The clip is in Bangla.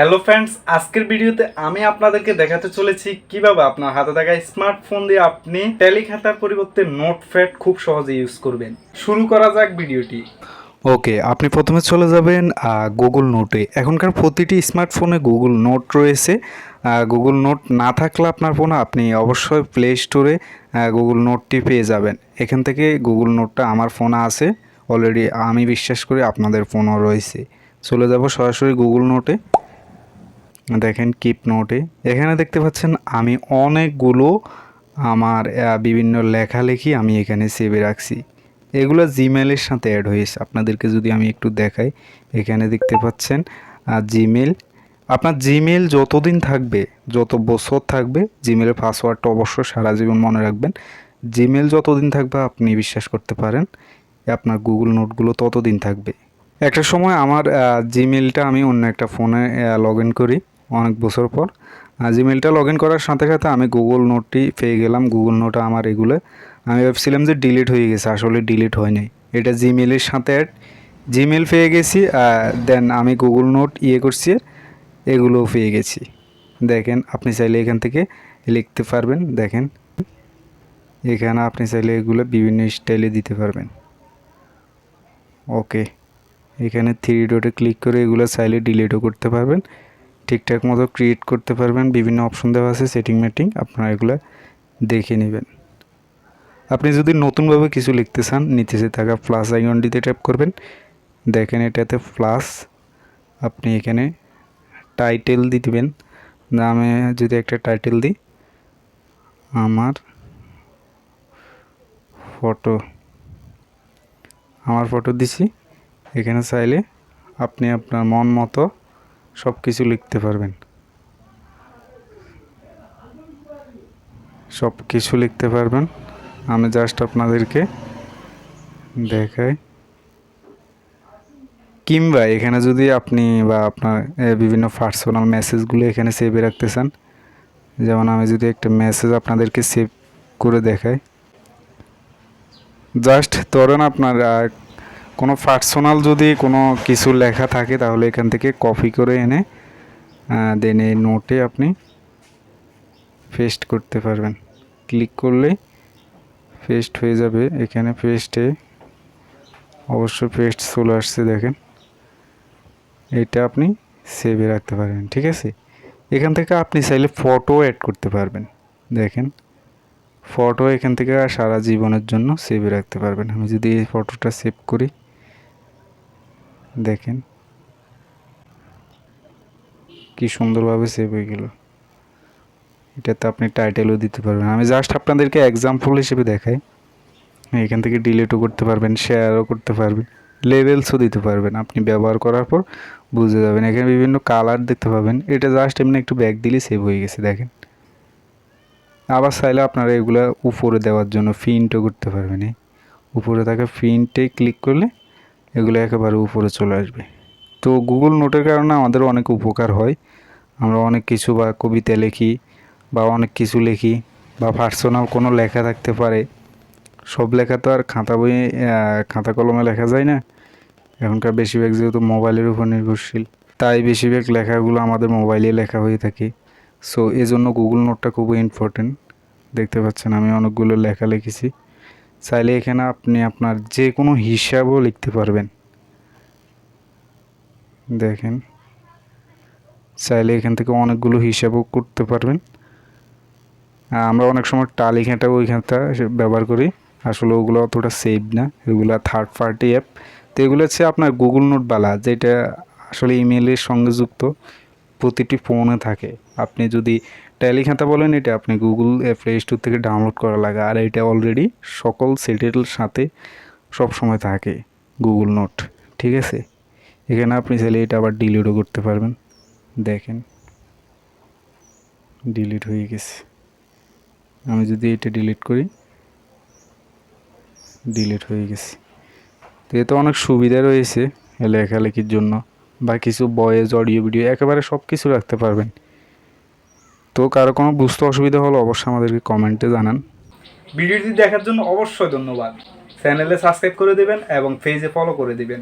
হ্যালো ফ্রেন্ডস আজকের ভিডিওতে আমি আপনাদেরকে দেখাতে চলেছি কীভাবে আপনার হাতে থাকা স্মার্টফোন দিয়ে আপনি খাতার পরিবর্তে নোটপ্যাড খুব সহজে ইউজ করবেন। শুরু করা যাক ভিডিওটি। ওকে আপনি প্রথমে চলে যাবেন গুগল নোটে এখনকার প্রতিটি স্মার্টফোনে গুগল নোট রয়েছে। গুগল নোট না থাকলে আপনার ফোনে আপনি অবশ্যই প্লে স্টোরে গুগল নোটটি পেয়ে যাবেন। এখান থেকে গুগল নোটটা আমার ফোনে আছে। অলরেডি আমি বিশ্বাস করি আপনাদের ফোনও রয়েছে। চলে যাব সরাসরি গুগল নোটে দেখেন কিপ নোটে এখানে দেখতে পাচ্ছেন আমি অনেকগুলো আমার বিভিন্ন লেখালেখি আমি এখানে সেভে রাখছি। এগুলো জিমেলের সাথে অ্যাড হয়েছে। আপনাদেরকে যদি আমি একটু দেখাই, এখানে দেখতে পাচ্ছেন জিমেল আপনার জিমেল যতদিন থাকবে, যত বছর থাকবে জিমেলের পাসওয়ার্ডটা অবশ্যই সারা জীবন মনে রাখবেন। জিমেল যতদিন থাকবে, আপনি বিশ্বাস করতে পারেন, আপনার গুগল নোটগুলো ততদিন থাকবে। একটা সময় আমার জিমেলটা আমি অন্য একটা ফোনে লগ ইন করি। অনেক বছর পর। জিমেলটা লগ ইন করার সাথে সাথে আমি গুগল নোটটি পেয়ে গেলাম। গুগল নোট আমার এগুলো। আমি ভাবছিলাম যে ডিলিট হয়ে গেছে, আসলে ডিলিট হয় নাই। এটা জিমেলের সাথে অ্যাড জিমেল পেয়ে গেছি দেন আমি গুগল নোট ইয়ে করছি, এগুলোও পেয়ে গেছি। দেখেন, আপনি চাইলে এখান থেকে লিখতে পারবেন। দেখেন, এখানে আপনি চাইলে এগুলো বিভিন্ন স্টাইলে দিতে পারবেন। ওকে এখানে থ্রি ডটে ক্লিক করে এগুলো চাইলে ডিলিটও করতে পারবেন। ঠিকঠাক মতো ক্রিয়েট করতে পারবেন, বিভিন্ন অপশন দেওয়া আছে সেটিং মেটিং আপনারা এগুলো দেখে নেবেন। আপনি যদি নতুনভাবে কিছু লিখতে চান নিচে থাকা প্লাস আইকনটিতে ট্যাপ করবেন। দেখেন এটাতে প্লাস আপনি এখানে টাইটেল দিয়ে দিবেন। নামে যদি একটা টাইটেল দিই, আমার ফটো আমার ফটো দিছি। এখানে চাইলে আপনি আপনার মন মতো সব কিছু লিখতে পারবেন। সব কিছু লিখতে পারবেন। আমি জাস্ট আপনাদেরকে দেখাই। কিংবা এখানে যদি আপনি বা আপনার বিভিন্ন পার্সোনাল মেসেজগুলো এখানে সেভে রাখতে চান, যেমন আমি যদি একটা মেসেজ আপনাদেরকে সেভ করে দেখাই। জাস্ট ধরেন আপনার কোনো পার্সোনাল যদি কোনো কিছু লেখা থাকে, তাহলে এখান থেকে কপি করে এনে দেন এই নোটে আপনি পেস্ট করতে পারবেন। ক্লিক করলেই পেস্ট হয়ে যাবে। এখানে পেস্টে অবশ্যই পেস্ট চলে আসছে দেখেন। এটা আপনি সেভে রাখতে পারবেন, ঠিক আছে? এখান থেকে আপনি চাইলে ফটো অ্যাড করতে পারবেন। দেখেন ফটো এখান থেকে সারা জীবনের জন্য সেভে রাখতে পারবেন। আমি যদি এই ফটোটা সেভ করি দেখেন। কি সুন্দরভাবে সেভ হয়ে গেল। এটাতে আপনি টাইটেলও দিতে পারবেন। আমি জাস্ট আপনাদেরকে এক্সাম্পল হিসেবে দেখাই। এখান থেকে ডিলিটও করতে পারবেন শেয়ারও করতে পারবেন লেভেলসও দিতে পারবেন। আপনি ব্যবহার করার পর বুঝে যাবেন। এখানে বিভিন্ন কালার দেখতে পাবেন। এটা জাস্ট এমনি একটু ব্যাক দিলে সেভ হয়ে গেছে, দেখেন। আবার চাইলে আপনারা এগুলো উপরে দেওয়ার জন্য প্রিন্টও করতে পারবেন। উপরে থাকা প্রিন্টে ক্লিক করলে এগুলো একেবারে উপরে চলে আসবে। তো গুগল নোটের কারণে আমাদের অনেক উপকার হয়। আমরা অনেক কিছু বা কবিতা লিখি বা অনেক কিছু লিখি বা পার্সোনাল কোনো লেখা থাকতে পারে। সব লেখা তো আর খাতা আহ, খাতা কলমে লেখা যায় না। এখনকার বেশিরভাগ যেহেতু মোবাইলের উপর নির্ভরশীল তাই বেশিরভাগ লেখাগুলো আমাদের মোবাইলে লেখা হয়ে থাকে। সো এজন্য গুগল নোটটা খুবই ইম্পর্টেন্ট দেখতে পাচ্ছেন আমি অনেকগুলো লেখা লিখেছি। চাইলে এখানে আপনি আপনার যে কোনো হিসাবও লিখতে পারবেন। দেখেন। চাইলে এখান থেকে অনেকগুলো হিসাবও করতে পারবেন। আমরা অনেক সময় টালি ঘেঁটা ওই ঘেঁটা ব্যবহার করি। আসলে ওগুলো অতটা সেভ না। এগুলো থার্ড পার্টি অ্যাপ তো এগুলো হচ্ছে আপনার গুগল নোট বালা, যেটা আসলে ইমেলের সঙ্গে যুক্ত। প্রতিটি ফোনে থাকে। আপনি যদি ট্যালি খাতা বলেন, এটা আপনি গুগল প্লে স্টোর থেকে ডাউনলোড করা লাগে। আর এটা অলরেডি সকল সেটের সাথে সব সময় থাকে গুগল নোট ঠিক আছে? এখানে আপনি চাইলে এটা আবার ডিলিটও করতে পারবেন। দেখেন। ডিলিট হয়ে গেছে। আমি যদি এটা ডিলিট করি ডিলিট হয়ে গেছে। তো এতে অনেক সুবিধা রয়েছে লেখালেখির জন্য। বা কিছু বয়েজ অডিও ভিডিও একেবারে সব কিছু রাখতে পারবেন। তো কারও কোনো বুঝতে অসুবিধা হলে অবশ্যই আমাদেরকে কমেন্টে জানান। ভিডিওটি দেখার জন্য অবশ্যই ধন্যবাদ। চ্যানেলে সাবস্ক্রাইব করে দেবেন এবং পেজে ফলো করে দিবেন।